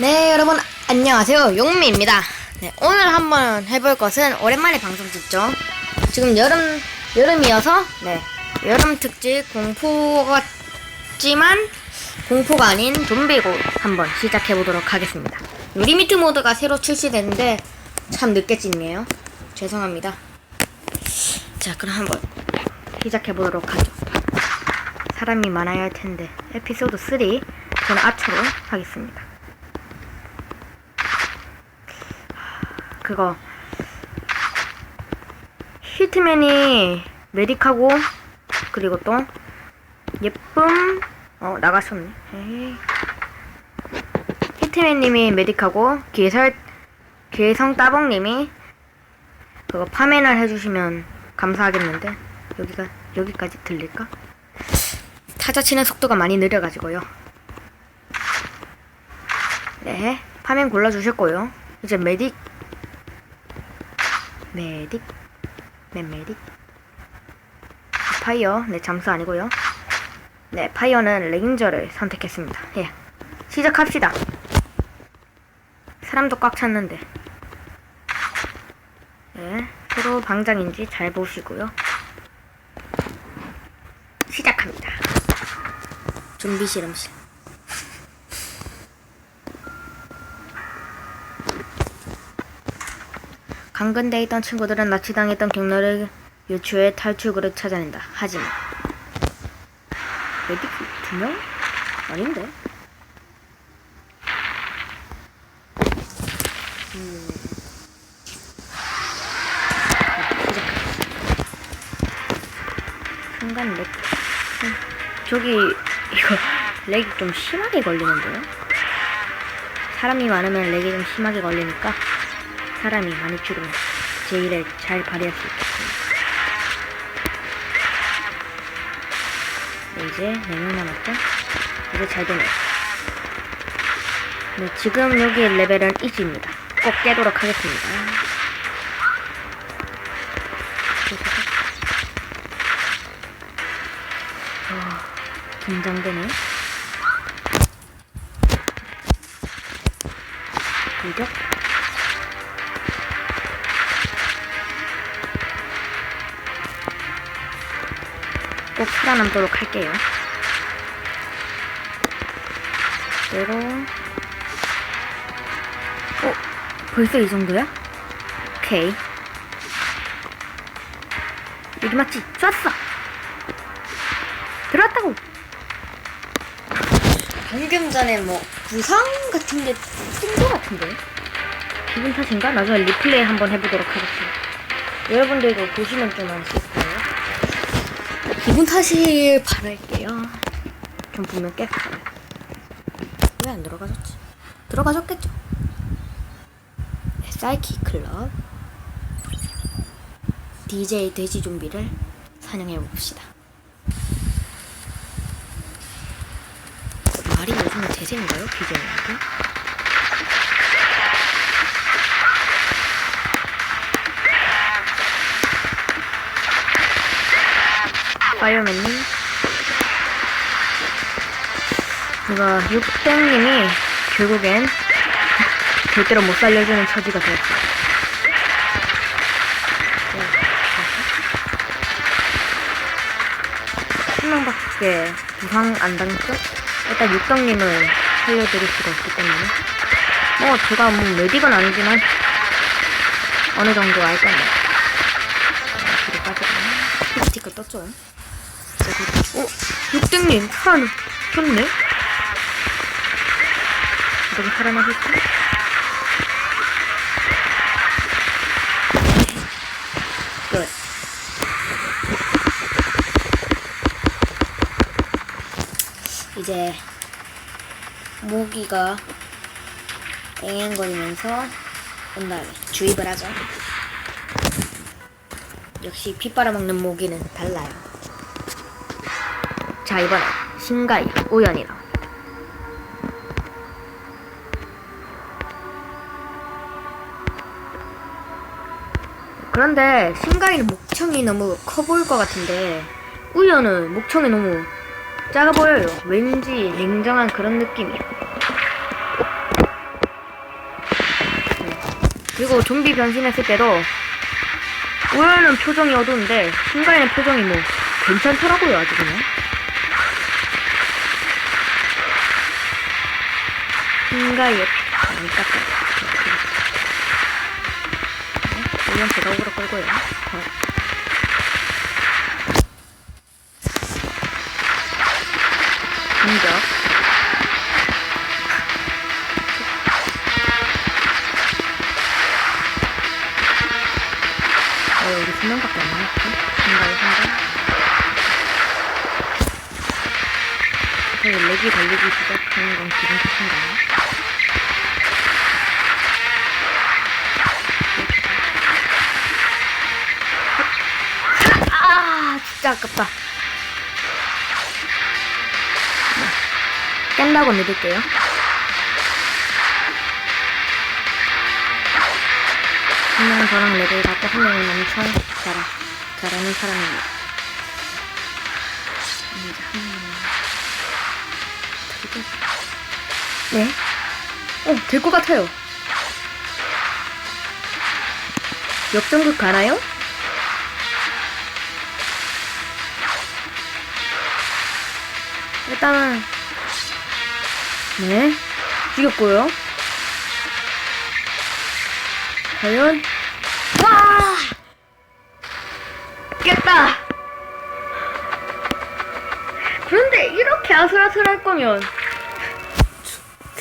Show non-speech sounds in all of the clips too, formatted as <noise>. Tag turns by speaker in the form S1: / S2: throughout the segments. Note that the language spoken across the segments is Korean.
S1: 네, 여러분 안녕하세요. 용미입니다. 네, 오늘 한번 해볼 것은 오랜만에 방송 찍죠. 지금 여름 여름이어서 네 여름 특집 공포 같지만 공포가 아닌 좀비고 한번 시작해 보도록 하겠습니다. 리미트 모드가 새로 출시됐는데 참 늦게 찍네요. 죄송합니다. 자, 그럼 한번 시작해 보도록 하죠. 사람이 많아야 할 텐데 에피소드 3 저는 아처로 하겠습니다. 그거 히트맨이 메딕하고 그리고 또 예쁨 어 나가셨네 에이. 히트맨님이 메딕하고 기설 기성 따봉님이 그거 파면을 해주시면 감사하겠는데 여기가 여기까지 들릴까? 타자 치는 속도가 많이 느려가지고요. 네, 파면 골라주실 거예요. 이제 메딕 메딕 맨 메딕. 파이어 네 잠수 아니고요. 네 파이어는 레인저를 선택했습니다. 예 시작합시다. 사람도 꽉 찼는데. 네 서로 방장인지 잘 보시고요. 시작합니다. 좀비 실험실 강근대에 있던 친구들은 납치당했던 경로를 유추해 탈출구를 찾아낸다. 하지만 메딕 두 명? 아닌데? 음. 순간 렉. 음, 저기 이거 렉이 좀 심하게 걸리는데요? 사람이 많으면 렉이 좀 심하게 걸리니까 사람이 많이 죽으면 제 일을 잘 발휘할 수 있겠습니다. 네, 이제 4명 남았죠? 이제 잘 되네요. 네, 지금 여기 레벨은 이지입니다. 꼭 깨도록 하겠습니다. 와, 긴장되네. 이격? 꼭 살아남도록 할게요. 그대로. 어? 벌써 이 정도야? 오케이. 여기 맞지? 쐈어! 들어왔다고! 방금 전에 뭐, 부상 같은 게뜬거 같은데? 기분 탓인가? 나중에 리플레이 한번 해보도록 하겠습니다. 여러분들도 보시면 좀 아실 거예요. 기분 탓일 바랄게요. 좀 분명 깼어요. 왜 안 들어가졌지? 들어가졌겠죠? 네, 사이키 클럽 DJ 돼지 좀비를 사냥해 봅시다. 말이 요즘에 대세인가요? BJ한테? 파이어맨님 이거 육땡님이 결국엔 절대로 못 살려주는 처지가 되었죠. 한 명밖에 부상 안 당했죠? 일단 육덕님을 살려드릴 수가 없기 때문에 뭐 제가 뭐 메딕은 아니지만 어느 정도 알 겁니다. 뒤로 빠지고 스티커 떴죠? 어? 육등님 살아났네? 어떻게 살아나셨지? 끝. 이제 모기가 앵앵거리면서 온 다음에 주입을 하죠. 역시 피 빨아먹는 모기는 달라요. 자 이번엔 신가이 우연이다. 그런데 신가이는 목청이 너무 커 보일 것 같은데 우연은 목청이 너무 작아 보여요. 왠지 냉정한 그런 느낌이야. 그리고 좀비 변신했을 때도 우연은 표정이 어두운데 순간에는 표정이 뭐 괜찮더라고요 아주 그냥 순간에 많이 깎아요 이건 제가 오그로 끌고요 어. 공격 어, 그 렉이 걸리기 시작하는 건 기분 탓인가요? 아, 진짜 아깝다. 네. 깬다고 믿을게요. 한 명은 저랑 레벨 같고 한 명은 엄청 잘하, 잘하는 사람입니다. 이제 한 어떻게 네? 어, 될 것 같아요. 역전극 가나요? 일단은 네 죽였고요. 과연 와 깼다. 그런데 이렇게 아슬아슬할 거면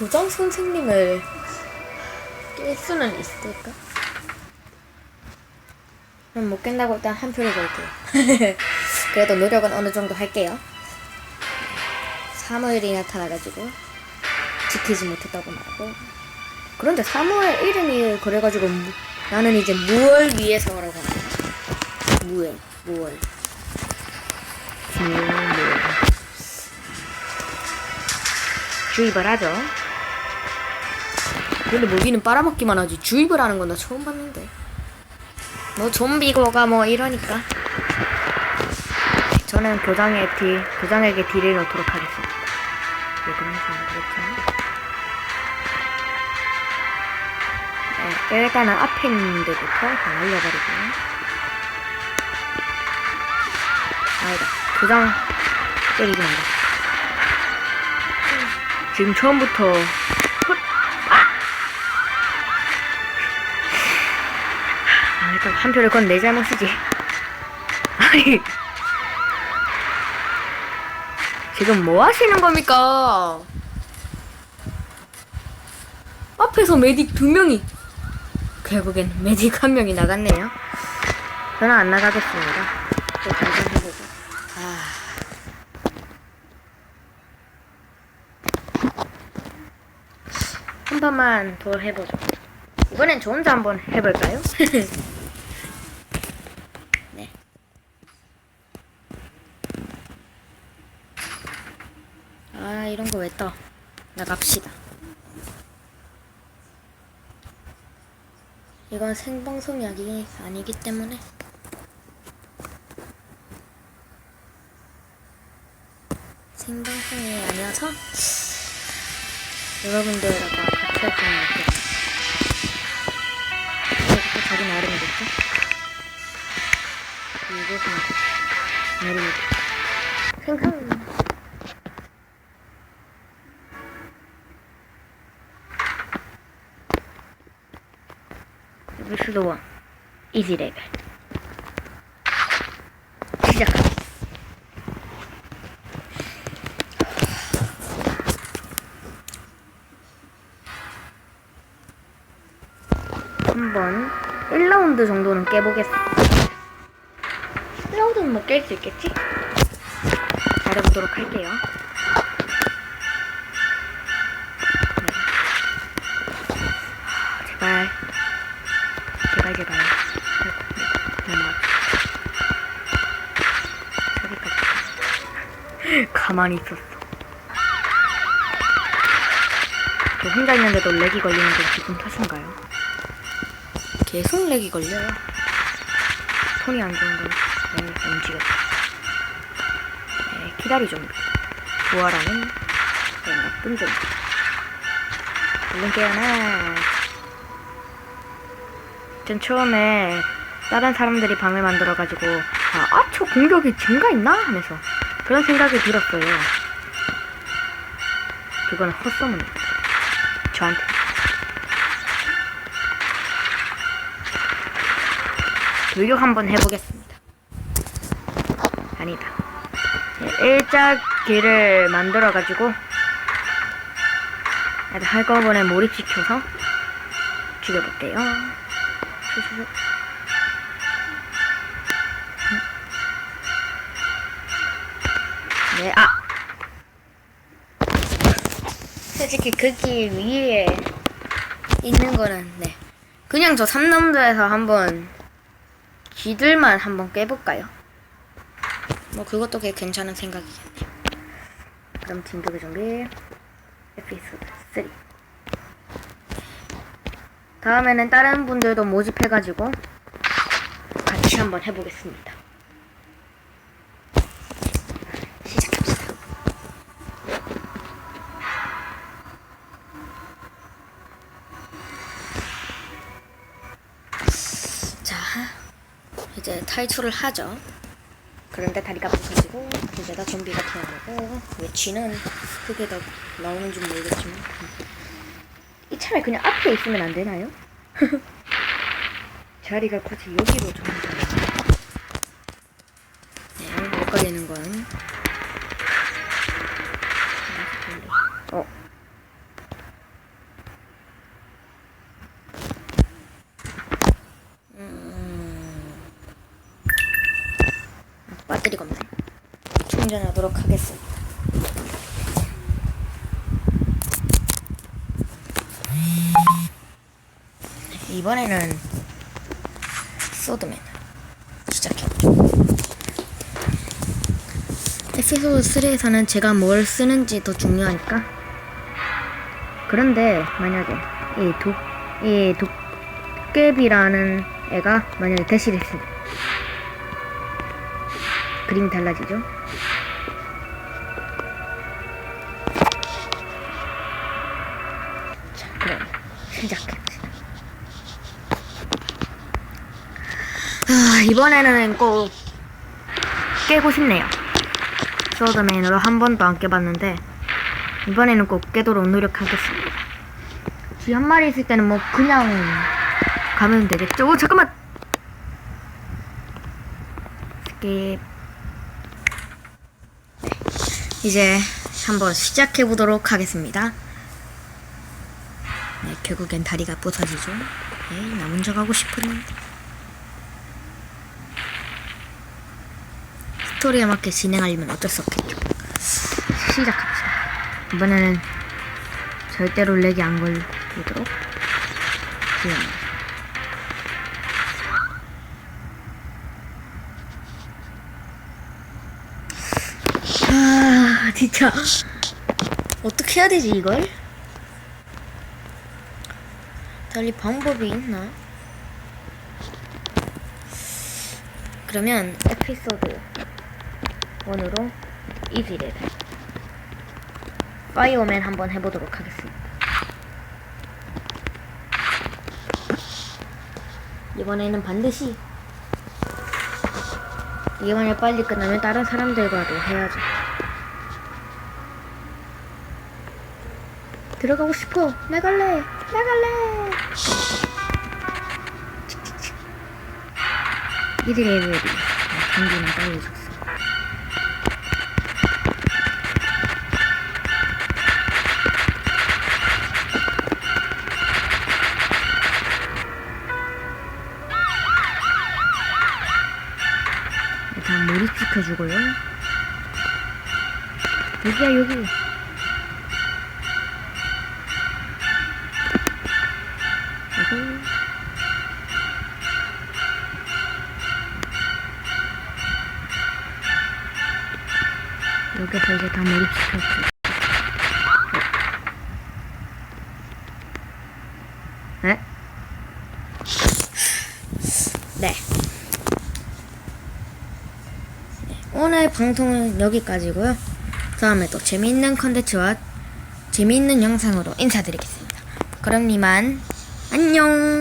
S1: 교장 선생님을 깰 수는 있을까? 그럼 못 깬다고 일단 한 표를 걸게요. <laughs> 그래도 노력은 어느 정도 할게요. 사무엘이 나타나가지고 지키지 못했다고 말하고 그런데 사무엘 이름이 그래가지고 무- 나는 이제 무얼 위해서라고 합니다. 무얼, 무얼. 무얼, 무얼. 주입을 하죠. 근데 모기는 빨아먹기만 하지 주입을 하는 건 나 처음 봤는데. 뭐 좀비고가 뭐 이러니까. 저는 교장의 딜, 교장에게 딜을 넣도록 하겠습니다. 왜 그런지 모르겠지만. 네, 일단은 앞에 있는 데부터 다 날려버리고. 아니다. 교장 때리지 말자. 지금 처음부터 한 표를 건 내 잘못이지. 아니. 지금 뭐 하시는 겁니까? 앞에서 메딕 두 명이 결국엔 메딕 한 명이 나갔네요. 저는 안 나가겠습니다. 아. 한 번만 더 해보죠. 이번엔 저 혼자 한번 해볼까요? <laughs> 네. 아 이런 거 왜 떠? 나갑시다. 이건 생방송이 아니, 아니기 때문에 생방송이 아니어서 여러분들과 같이 없겠죠. 또 자기 나름이겠죠? 이곳은 나름이겠죠. 생각 미스도 원 이지 레벨 시작합니다. 한번 1라운드 정도는 깨보겠어. 1라운드는 뭐 깰 수 있겠지? 잘해보도록 할게요. 네. 제발. 맞춰. 저기까지. 가만히 있었어. 저 혼자 있는데도 렉이 걸리는 건 기분 탓인가요? 계속 렉이 걸려요. 톤이 안 좋은 건 네, 움직였다. 네, 기다리 좀비. 부활하는 네, 나쁜 좀비. 얼른 깨어나. 전 처음에 다른 사람들이 방을 만들어가지고 아, 아, 저 공격이 증가했나? 하면서 그런 생각이 들었어요. 그건 헛소문입니다. 저한테. 교육 한번 해보겠습니다. 아니다. 네, 일자기를 만들어가지고 한꺼번에 몰입시켜서 죽여볼게요. 슈슈슈. 네, 아! 솔직히 그 길 위에 있는 거는, 네. 그냥 저 삼남도에서 한번 쥐들만 한번 깨볼까요? 뭐 그것도 꽤 괜찮은 생각이겠네요. 그럼 진격의 준비 에피소드 3 다음에는 다른 분들도 모집해가지고 같이 한번 해보겠습니다. 시작합시다. 자, 이제 탈출을 하죠. 그런데 다리가 부서지고 이제가 좀비가 태어나고 왜 쥐는 그게 더 나오는 줄 모르겠지만 이 차라리 그냥 앞에 있으면 안 되나요? <laughs> 자리가 굳이 여기로 좀 네, 못 걸리는 건 어. 배터리가 없네. 충전하도록 하겠습니다. 이번에는 소드맨 시작해. 에피소드 3에서는 제가 뭘 쓰는지 더 중요하니까. 그런데 만약에 이 독, 이 도깨비라는 애가 만약에 대시했습니다. 그림이 달라지죠. 이번에는 꼭 깨고 싶네요. 소드맨으로 한 번도 안 깨봤는데 이번에는 꼭 깨도록 노력하겠습니다. 쥐 한 마리 있을 때는 뭐 그냥 가면 되겠죠? 오, 잠깐만! 스킵 이제 한번 시작해 보도록 하겠습니다. 네, 결국엔 다리가 부서지죠. 네, 나 먼저 가고 싶은 스토리에 맞게 진행하려면 어쩔 수 없겠죠. 시작합시다. 이번에는 절대로 렉이 안 걸리도록 진행. 아, 진짜. 어떻게 해야 되지, 이걸? 달리 방법이 있나? 그러면 에피소드 1으로 이지 레벨 파이어맨 한번 해보도록 하겠습니다. 이번에는 반드시 이번에 빨리 끝나면 다른 사람들과도 해야죠. 들어가고 싶어. 나 갈래. 나 갈래. 이들 레벨이 경기는 빨리 줬 몰입시켜주고요. 여기야 여기. 여기서 이제 다 몰입시켰죠. 네? 네. 오늘 방송은 여기까지고요. 다음에 또 재미있는 컨텐츠와 재미있는 영상으로 인사드리겠습니다. 그럼 이만 안녕.